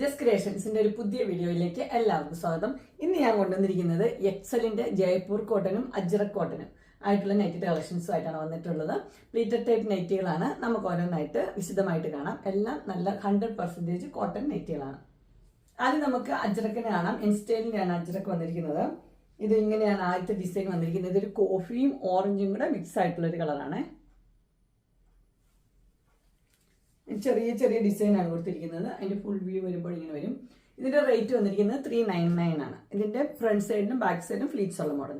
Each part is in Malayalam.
ജസ്റ്റ് ക്രിയേഷൻസിന്റെ ഒരു പുതിയ വീഡിയോയിലേക്ക് എല്ലാവർക്കും സ്വാഗതം. ഇന്ന് ഞാൻ കൊണ്ടുവന്നിരിക്കുന്നത് എക്സലിന്റെ ജയ്പൂർ കോട്ടനും അജ്രക് കോട്ടനും ആയിട്ടുള്ള നൈറ്റി കളക്ഷൻസും ആയിട്ടാണ് വന്നിട്ടുള്ളത്. പ്ലീറ്റഡ് ടൈപ്പ് നൈറ്റികളാണ് നമുക്ക് ഓരോന്നായിട്ട് വിശദമായിട്ട് കാണാം. എല്ലാം നല്ല ഹൺഡ്രഡ് പെർസെന്റേജ് കോട്ടൺ നൈറ്റികളാണ് ആദ്യം നമുക്ക് അജ്രക്കിനെ കാണാം. ഇൻസ്റ്റൈലിന്റെയാണ് അജ്രക്ക് വന്നിരിക്കുന്നത്. ഇത് ഇങ്ങനെയാണ് ആദ്യത്തെ ഡിസൈൻ വന്നിരിക്കുന്നത്. ഇതൊരു കോഫിയും ഓറഞ്ചും കൂടെ മിക്സ് ആയിട്ടുള്ള ഒരു കളറാണ് ചെറിയ ചെറിയ ഡിസൈനാണ് കൊടുത്തിരിക്കുന്നത്. അതിന്റെ ഫുൾ വ്യൂ വരുമ്പോൾ ഇങ്ങനെ വരും. ഇതിന്റെ റേറ്റ് വന്നിരിക്കുന്നത് ത്രീ നയൻ നയൻ ആണ്. ഇതിന്റെ ഫ്രണ്ട് സൈഡിനും ബാക്ക് സൈഡിനും ഫ്ലീറ്റ്സ് ഉള്ള മോഡൽ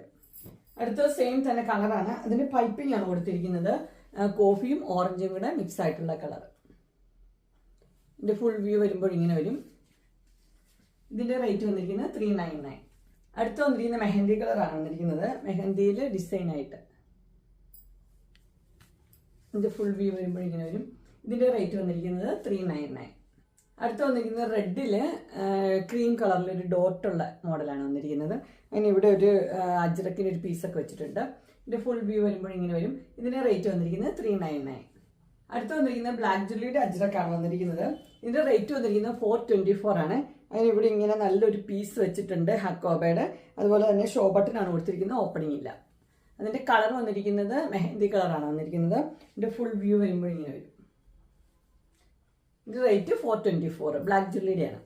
അടുത്ത സെയിം തന്നെ കളറാണ് അതിന്റെ പൈപ്പിംഗ് ആണ് കൊടുത്തിരിക്കുന്നത്. കോഫിയും ഓറഞ്ചും കൂടെ മിക്സ് ആയിട്ടുള്ള കളർ ഇതിന്റെ ഫുൾ വ്യൂ വരുമ്പോൾ ഇങ്ങനെ വരും. ഇതിന്റെ റേറ്റ് വന്നിരിക്കുന്നത് ത്രീ നയൻ നയൻ അടുത്ത വന്നിരിക്കുന്ന മെഹന്തി കളറാണ് വന്നിരിക്കുന്നത്. മെഹന്തിയിൽ ഡിസൈനായിട്ട് ഇതിന്റെ ഫുൾ വ്യൂ വരുമ്പോൾ ഇങ്ങനെ വരും. ഇതിന്റെ റേറ്റ് വന്നിരിക്കുന്നത് ത്രീ നയൻ നയൻ അടുത്ത് വന്നിരിക്കുന്നത് റെഡിൽ ക്രീം കളറിൽ ഒരു ഡോട്ടുള്ള മോഡലാണ് വന്നിരിക്കുന്നത്. അതിന് ഇവിടെ ഒരു അജ്രക്കിന്റെ ഒരു പീസൊക്കെ വെച്ചിട്ടുണ്ട്. ഇതിന്റെ ഫുൾ വ്യൂ വരുമ്പോൾ ഇങ്ങനെ വരും. ഇതിന്റെ റേറ്റ് വന്നിരിക്കുന്നത് ത്രീ നയൻ നയൻ അടുത്ത് വന്നിരിക്കുന്നത് ബ്ലാക്ക് ജുല്ലിയുടെ അജ്രക്കാണ് വന്നിരിക്കുന്നത്. ഇതിന്റെ റേറ്റ് വന്നിരിക്കുന്നത് ഫോർ ട്വന്റി ഫോർ ആണ്. അതിന് ഇവിടെ ഇങ്ങനെ നല്ലൊരു പീസ് വെച്ചിട്ടുണ്ട് ഹക്കോബയുടെ. അതുപോലെ തന്നെ ഷോ ബട്ടനാണ് കൊടുത്തിരിക്കുന്നത് ഓപ്പണിംഗ് ഇല്ല. അതിന്റെ കളർ വന്നിരിക്കുന്നത് മെഹന്തി കളറാണ് വന്നിരിക്കുന്നത്. ഇതിന്റെ ഫുൾ വ്യൂ വരുമ്പോൾ ഇങ്ങനെ വരും. ഇത് rate four twenty four black ജുല്ലിയുടെയാണ്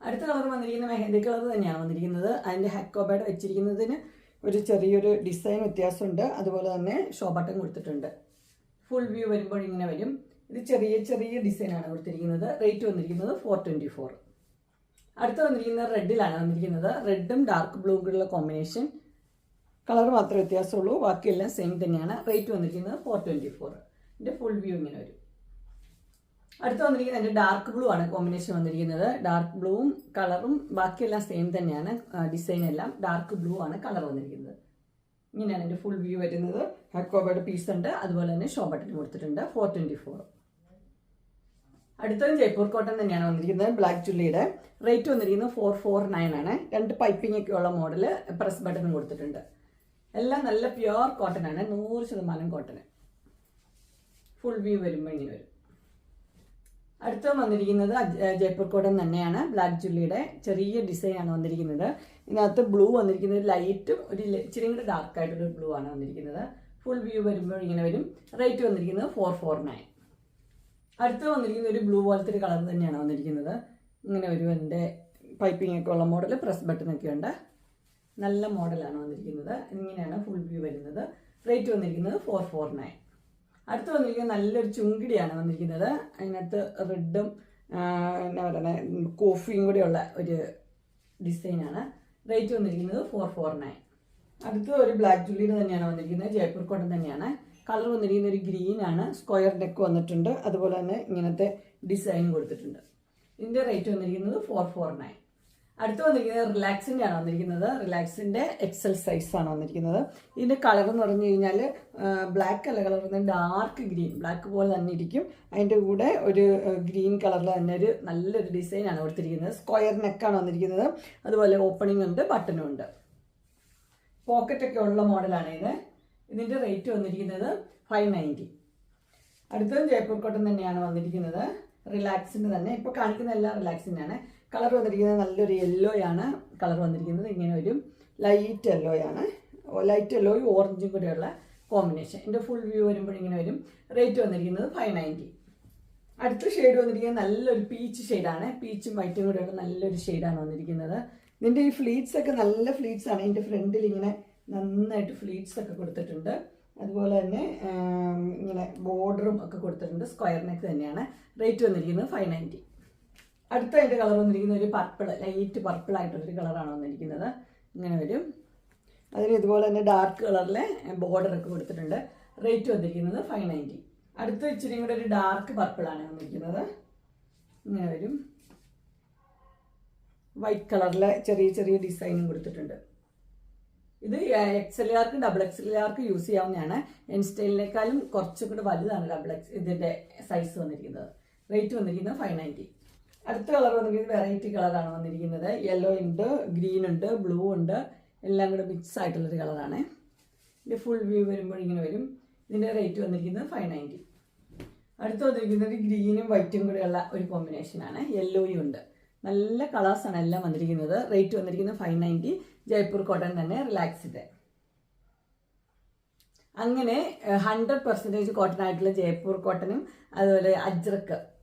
അടുത്ത കളർ വന്നിരിക്കുന്ന മെഹന്തി കളർ തന്നെയാണ് വന്നിരിക്കുന്നത്. അതിന്റെ ഹക്കോബയുടെ വെച്ചിരിക്കുന്നതിന് ഒരു ചെറിയൊരു ഡിസൈൻ വ്യത്യാസമുണ്ട്. അതുപോലെ തന്നെ ഷോ ബട്ടൺ കൊടുത്തിട്ടുണ്ട്. ഫുൾ വ്യൂ വരുമ്പോൾ ഇങ്ങനെ വരും. ഇത് ചെറിയ ചെറിയ ഡിസൈനാണ് കൊടുത്തിരിക്കുന്നത്. റേറ്റ് വന്നിരിക്കുന്നത് ഫോർ ട്വന്റി ഫോർ അടുത്ത വന്നിരിക്കുന്നത്. റെഡിലാണ് വന്നിരിക്കുന്നത് റെഡും ഡാർക്ക് ബ്ലൂ ഉള്ള കോമ്പിനേഷൻ കളർ മാത്രമേ വ്യത്യാസമുള്ളൂ. ബാക്കിയെല്ലാം സെയിം തന്നെയാണ്. റേറ്റ് വന്നിരിക്കുന്നത് ഫോർ ട്വന്റി ഫോർ ഇതിന്റെ ഫുൾ വ്യൂ ഇങ്ങനെ വരും. അടുത്ത് വന്നിരിക്കുന്നത് എന്റെ ഡാർക്ക് ബ്ലൂ ആണ് കോമ്പിനേഷൻ വന്നിരിക്കുന്നത്. ഡാർക്ക് ബ്ലൂവും കളറും ബാക്കിയെല്ലാം സെയിം തന്നെയാണ്. ഡിസൈൻ എല്ലാം ഡാർക്ക് ബ്ലൂ ആണ് കളർ വന്നിരിക്കുന്നത്. ഇങ്ങനെയാണ് എന്റെ ഫുൾ വ്യൂ വരുന്നത്. ഹക്കോബയുടെ പീസ് ഉണ്ട്. അതുപോലെ തന്നെ ഷോ ബട്ടൺ കൊടുത്തിട്ടുണ്ട്. ഫോർ ട്വന്റി ഫോർ അടുത്തത് ജയ്പൂർ കോട്ടൺ തന്നെയാണ് വന്നിരിക്കുന്നത്. ബ്ലാക്ക് ചുള്ളിയുടെ റേറ്റ് വന്നിരിക്കുന്നത് ഫോർ ഫോർ നയൻ ആണ്. രണ്ട് പൈപ്പിംഗ് ഒക്കെ ഉള്ള മോഡൽ പ്രസ് ബട്ടൺ കൊടുത്തിട്ടുണ്ട്. എല്ലാം നല്ല പ്യുവർ കോട്ടൺ ആണ്. നൂറ് ശതമാനം കോട്ടൺ ഫുൾ വ്യൂ വരുമ്പോൾ ഇങ്ങനെ വരും. അടുത്ത വന്നിരിക്കുന്നത് ജയ്പൂർ കോടൻ തന്നെയാണ്. ബ്ലാക്ക് ജുല്ലിയുടെ ചെറിയ ഡിസൈൻ ആണ് വന്നിരിക്കുന്നത്. ഇതിനകത്ത് ബ്ലൂ വന്നിരിക്കുന്നത് ലൈറ്റും ഒരു ഇച്ചിരി കൂടെ ഡാർക്ക് ആയിട്ടൊരു ബ്ലൂ ആണ് വന്നിരിക്കുന്നത്. ഫുൾ വ്യൂ വരുമ്പോൾ ഇങ്ങനെ വരും. റേറ്റ് വന്നിരിക്കുന്നത് ഫോർ ഫോർ നയൻ അടുത്ത് വന്നിരിക്കുന്ന ഒരു ബ്ലൂ പോലത്തെ ഒരു കളർ തന്നെയാണ് വന്നിരിക്കുന്നത്. ഇങ്ങനെ ഒരു എന്റെ പൈപ്പിംഗ് ഒക്കെ ഉള്ള മോഡൽ പ്രസ് ബട്ടൺ ഒക്കെ ഉണ്ട്. നല്ല മോഡലാണ് വന്നിരിക്കുന്നത്. ഇങ്ങനെയാണ് ഫുൾ വ്യൂ വരുന്നത്. റേറ്റ് വന്നിരിക്കുന്നത് ഫോർ ഫോർ നയൻ അടുത്ത് വന്നിരിക്കുന്നത് നല്ലൊരു ചുങ്കിടിയാണ് വന്നിരിക്കുന്നത്. അതിനകത്ത് റെഡും എന്നാ പറയുന്നത് കോഫിയും കൂടെയുള്ള ഒരു ഡിസൈനാണ് റേറ്റ് വന്നിരിക്കുന്നത് ഫോർ ഫോർ നയൻ അടുത്ത് ഒരു ബ്ലാക്ക് ജുല്ലിയുടെ തന്നെയാണ് വന്നിരിക്കുന്നത്. ജയ്പൂർ കോട്ടൺ തന്നെയാണ്. കളർ വന്നിരിക്കുന്ന ഒരു ഗ്രീൻ ആണ്. സ്ക്വയർ ഡെക്ക് വന്നിട്ടുണ്ട്. അതുപോലെ തന്നെ ഇങ്ങനത്തെ ഡിസൈൻ കൊടുത്തിട്ടുണ്ട്. ഇതിന്റെ റേറ്റ് വന്നിരിക്കുന്നത് ഫോർ ഫോർ നയൻ അടുത്ത് വന്നിരിക്കുന്നത് റിലാക്സിന്റെ ആണ് വന്നിരിക്കുന്നത്. റിലാക്സിന്റെ എക്സൽ സൈസ് ആണ് വന്നിരിക്കുന്നത്. ഇതിന്റെ കളർ എന്ന് പറഞ്ഞു കഴിഞ്ഞാൽ ബ്ലാക്ക് അല്ല കളർ പറഞ്ഞാൽ ഡാർക്ക് ഗ്രീൻ ബ്ലാക്ക് പോലെ തന്നെ ഇരിക്കും. അതിന്റെ കൂടെ ഒരു ഗ്രീൻ കളറിൽ തന്നെ ഒരു നല്ലൊരു ഡിസൈനാണ് കൊടുത്തിരിക്കുന്നത്. സ്ക്വയർ നെക്കാണ് വന്നിരിക്കുന്നത്. അതുപോലെ ഓപ്പണിംഗ് ഉണ്ട് ബട്ടണും ഉണ്ട്. പോക്കറ്റൊക്കെ ഉള്ള മോഡലാണ് ഇത്. ഇതിന്റെ റേറ്റ് വന്നിരിക്കുന്നത് ഫൈവ് നയന്റി അടുത്തത് ജയ്പൂർ കോട്ടൺ തന്നെയാണ് വന്നിരിക്കുന്നത്. റിലാക്സിന്റെ തന്നെ. ഇപ്പോൾ കാണിക്കുന്ന എല്ലാം റിലാക്സിന്റെ ആണ് കളർ വന്നിരിക്കുന്നത് നല്ലൊരു യെല്ലോ ആണ്. കളർ വന്നിരിക്കുന്നത് ഇങ്ങനെ ഒരു ലൈറ്റ് യെല്ലോ ആണ്. ലൈറ്റ് യെല്ലോയും ഓറഞ്ചും കൂടെയുള്ള കോമ്പിനേഷൻ എന്റെ ഫുൾ വ്യൂ വരുമ്പോൾ ഇങ്ങനെ വരും. റേറ്റ് വന്നിരിക്കുന്നത് ഫൈവ് നയന്റി അടുത്ത ഷെയ്ഡ് വന്നിരിക്കുന്നത് നല്ലൊരു പീച്ച് ഷെയ്ഡാണ് പീച്ചും വൈറ്റും കൂടെയുള്ള നല്ലൊരു ഷെയ്ഡാണ് വന്നിരിക്കുന്നത്. ഇതിന്റെ ഈ ഫ്ലീറ്റ്സ് ഒക്കെ നല്ല ഫ്ലീറ്റ്സ് ആണ്. ഇതിന്റെ ഫ്രണ്ടിൽ ഇങ്ങനെ നന്നായിട്ട് ഫ്ലീറ്റ്സ് ഒക്കെ കൊടുത്തിട്ടുണ്ട്. അതുപോലെ തന്നെ ഇങ്ങനെ ബോർഡറും ഒക്കെ കൊടുത്തിട്ടുണ്ട്. സ്ക്വയർ നെക്ക് തന്നെയാണ്. റേറ്റ് വന്നിരിക്കുന്നത് ഫൈവ് നയന്റി അടുത്ത അതിന്റെ കളർ വന്നിരിക്കുന്നത് ഒരു പർപ്പിൾ ലൈറ്റ് പർപ്പിൾ ആയിട്ടുള്ളൊരു കളറാണ് വന്നിരിക്കുന്നത്. ഇങ്ങനെ വരും. അതിന് ഇതുപോലെ തന്നെ ഡാർക്ക് കളറിലെ ബോർഡർ ഒക്കെ കൊടുത്തിട്ടുണ്ട്. റേറ്റ് വന്നിരിക്കുന്നത് ഫൈവ് നയന്റി അടുത്ത ഇച്ചിരി കൂടെ ഒരു ഡാർക്ക് പർപ്പിളാണ് വന്നിരിക്കുന്നത്. ഇങ്ങനെ വരും. വൈറ്റ് കളറിലെ ചെറിയ ചെറിയ ഡിസൈനും കൊടുത്തിട്ടുണ്ട്. ഇത് എക്സ് എൽ ആർക്കും ഡബിൾ എക്സ് എൽ ആർക്കും യൂസ് ചെയ്യാവുന്നതാണ്. എൻ സ്റ്റൈലിനേക്കാളും കുറച്ചും കൂടെ വലുതാണ് ഡബിൾ എക്സ് ഇതിന്റെ സൈസ് വന്നിരിക്കുന്നത്. റേറ്റ് വന്നിരിക്കുന്നത് ഫൈവ് നയന്റി അടുത്ത കളർ വന്നിരിക്കുന്നത് വെറൈറ്റി കളറാണ് വന്നിരിക്കുന്നത്. യെല്ലോ ഉണ്ട് ഗ്രീൻ ഉണ്ട് ബ്ലൂ ഉണ്ട്. എല്ലാം കൂടെ മിക്സ് ആയിട്ടുള്ളൊരു കളറാണ് ഇതിന്റെ ഫുൾ വ്യൂ വരുമ്പോൾ ഇങ്ങനെ വരും. ഇതിന്റെ റേറ്റ് വന്നിരിക്കുന്നത് ഫൈവ് നയന്റി അടുത്ത് വന്നിരിക്കുന്നത് ഗ്രീനും വൈറ്റും കൂടെയുള്ള ഒരു കോമ്പിനേഷനാണ് യെല്ലോയും ഉണ്ട്. നല്ല കളേഴ്സാണ് എല്ലാം വന്നിരിക്കുന്നത്. റേറ്റ് വന്നിരിക്കുന്നത് ഫൈവ് നയന്റി ജയ്പൂർ കോട്ടൺ തന്നെ റിലാക്സിന്റെ അങ്ങനെ ഹൺഡ്രഡ് പെർസെന്റേജ് കോട്ടൺ ആയിട്ടുള്ള ജയ്പൂർ കോട്ടനും അതുപോലെ അജ്രക്ക്